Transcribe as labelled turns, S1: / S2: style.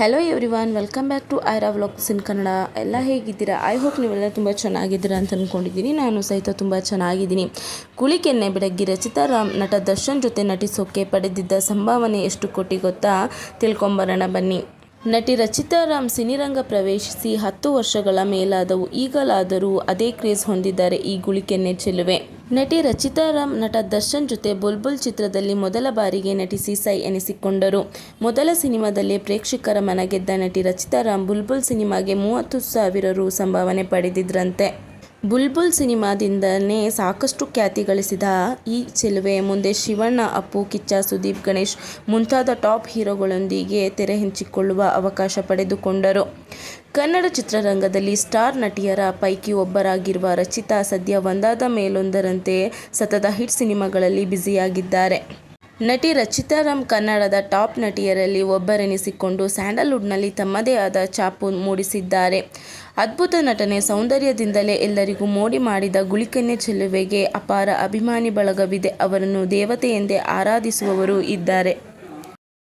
S1: Hello everyone welcome back to Aira vlogs in Kannada ಎಲ್ಲ ಹೇಗಿದ್ದೀರಾ? I hope ನೀವೆಲ್ಲ ತುಂಬ ಚೆನ್ನಾಗಿದ್ದೀರಾ ಅಂತ ಅಂದ್ಕೊಂಡಿದ್ದೀನಿ ನಾನು ಸಹಿತ ತುಂಬ ಚೆನ್ನಾಗಿದ್ದೀನಿ. ಕುಳಿಕೆನ್ನೆ ಬೆಡಗ್ಗಿ ರಚಿತಾ ರಾಮ್ ನಟ ದರ್ಶನ್ ಜೊತೆ ನಟಿಸೋಕೆ ಪಡೆದಿದ್ದ ಸಂಭಾವನೆ ಎಷ್ಟು ಕೋಟಿ ಗೊತ್ತಾ? ತಿಳ್ಕೊಂಬರೋಣ ಬನ್ನಿ. ನಟಿ ರಚಿತಾ ರಾಮ್ ಸಿನಿರಂಗ ಪ್ರವೇಶಿಸಿ ಹತ್ತು ವರ್ಷಗಳ ಮೇಲಾದವು. ಈಗಲಾದರೂ ಅದೇ ಕ್ರೇಜ್ ಹೊಂದಿದ್ದಾರೆ ಈ ಗುಳಿಕೆನ್ನೆ ಚೆಲುವೆ. ನಟಿ ರಚಿತಾ ರಾಮ್ ನಟ ದರ್ಶನ್ ಜೊತೆ ಬುಲ್ಬುಲ್ ಚಿತ್ರದಲ್ಲಿ ಮೊದಲ ಬಾರಿಗೆ ನಟಿಸಿ ಸೈ ಎನಿಸಿಕೊಂಡರು. ಮೊದಲ ಸಿನಿಮಾದಲ್ಲಿ ಪ್ರೇಕ್ಷಕರ ಮನಗೆದ್ದ ನಟಿ ರಚಿತಾ ರಾಮ್ ಬುಲ್ಬುಲ್ ಸಿನಿಮಾಗೆ ಮೂವತ್ತು ಸಾವಿರ ರು ಸಂಭಾವನೆ ಪಡೆದಿದ್ರಂತೆ. ಬುಲ್ಬುಲ್ ಸಿನಿಮಾದಿಂದನೇ ಸಾಕಷ್ಟು ಖ್ಯಾತಿ ಗಳಿಸಿದ ಈ ಚೆಲುವೆ ಮುಂದೆ ಶಿವಣ್ಣ, ಅಪ್ಪು, ಕಿಚ್ಚ, ಸುದೀಪ್, ಗಣೇಶ್ ಮುಂತಾದ ಟಾಪ್ ಹೀರೋಗಳೊಂದಿಗೆ ತೆರೆ ಹಂಚಿಕೊಳ್ಳುವ ಅವಕಾಶ ಪಡೆದುಕೊಂಡರು. ಕನ್ನಡ ಚಿತ್ರರಂಗದಲ್ಲಿ ಸ್ಟಾರ್ ನಟಿಯರ ಪೈಕಿ ಒಬ್ಬರಾಗಿರುವ ರಚಿತಾ ಸದ್ಯ ಒಂದಾದ ಮೇಲೊಂದರಂತೆ ಸತತ ಹಿಟ್ ಸಿನಿಮಾಗಳಲ್ಲಿ ಬ್ಯುಸಿಯಾಗಿದ್ದಾರೆ. ನಟಿ ರಚಿತಾ ರಾಮ್ ಕನ್ನಡದ ಟಾಪ್ ನಟಿಯರಲ್ಲಿ ಒಬ್ಬರೆನಿಸಿಕೊಂಡು ಸ್ಯಾಂಡಲ್ವುಡ್ನಲ್ಲಿ ತಮ್ಮದೇ ಆದ ಚಾಪು ಮೂಡಿಸಿದ್ದಾರೆ. ಅದ್ಭುತ ನಟನೆ ಸೌಂದರ್ಯದಿಂದಲೇ ಎಲ್ಲರಿಗೂ ಮೋಡಿ ಮಾಡಿದ ಗುಳಿಕೆನ್ನೆ ಚೆಲುವೆಗೆ ಅಪಾರ ಅಭಿಮಾನಿ ಬಳಗವಿದೆ. ಅವರನ್ನು ದೇವತೆ ಎಂದೇ ಆರಾಧಿಸುವವರು ಇದ್ದಾರೆ.